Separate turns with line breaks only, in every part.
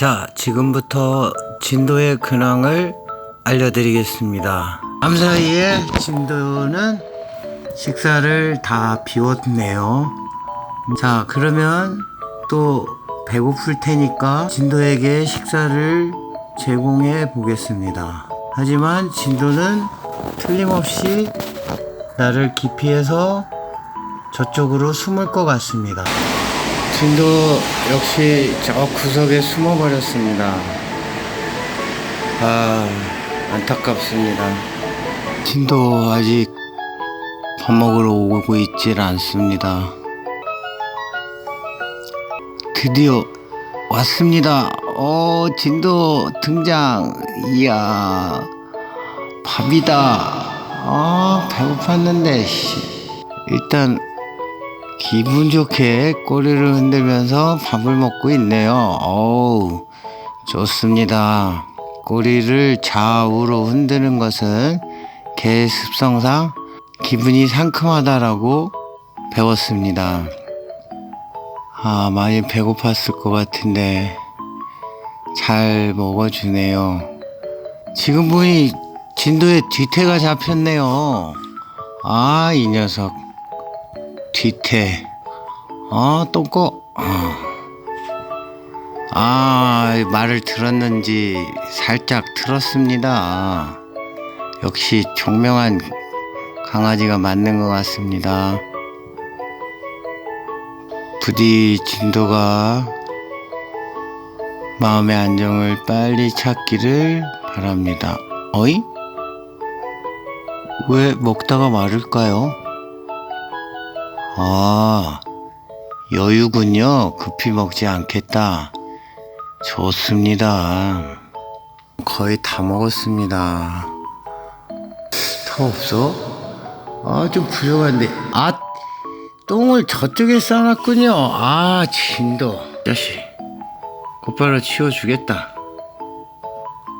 자, 지금부터 진도의 근황을 알려드리겠습니다. 밤 사이에 진도는 식사를 다 비웠네요. 자, 그러면 또 배고플 테니까 진도에게 식사를 제공해 보겠습니다. 하지만 진도는 틀림없이 나를 기피해서 저쪽으로 숨을 것 같습니다. 진도 역시 저 구석에 숨어버렸습니다. 아, 안타깝습니다. 진도 아직 밥 먹으러 오고 있질 않습니다. 드디어 왔습니다. 어, 진도 등장. 이야, 밥이다. 아, 배고팠는데, 씨. 일단, 기분 좋게 꼬리를 흔들면서 밥을 먹고 있네요. 어우, 좋습니다. 꼬리를 좌우로 흔드는 것은 개 습성상 기분이 상큼하다라고 배웠습니다. 아, 많이 배고팠을 것 같은데 잘 먹어주네요. 지금 보니 진도에 뒤태가 잡혔네요. 아, 이 녀석. 뒤태. 아, 똥꼬. 아. 아, 말을 들었는지 살짝 들었습니다. 역시 총명한 강아지가 맞는 것 같습니다. 부디 진도가 마음의 안정을 빨리 찾기를 바랍니다. 어이? 왜 먹다가 마를까요? 아, 여유군요. 급히 먹지 않겠다. 좋습니다. 거의 다 먹었습니다. 더 없어? 아, 좀 부족한데. 아, 똥을 저쪽에 싸놨군요. 아, 진도. 자식, 곧바로 치워주겠다.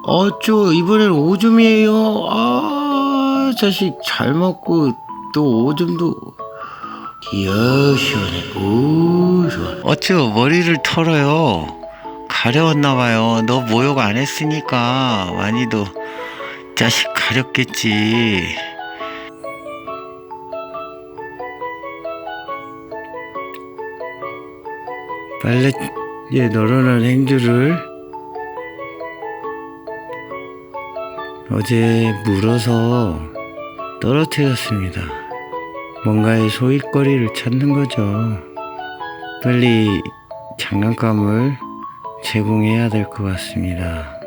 어쭈, 이번엔 오줌이에요. 아, 자식, 잘 먹고 또 오줌도. 이야, 시원해. 오, 좋아. 어쭈, 머리를 털어요. 가려웠나봐요. 너 모욕 안 했으니까 많이도 자식 가렸겠지. 빨래에 널어놓은 행주를 어제 물어서 떨어뜨렸습니다. 뭔가의 소일거리를 찾는 거죠. 빨리 장난감을 제공해야 될 것 같습니다.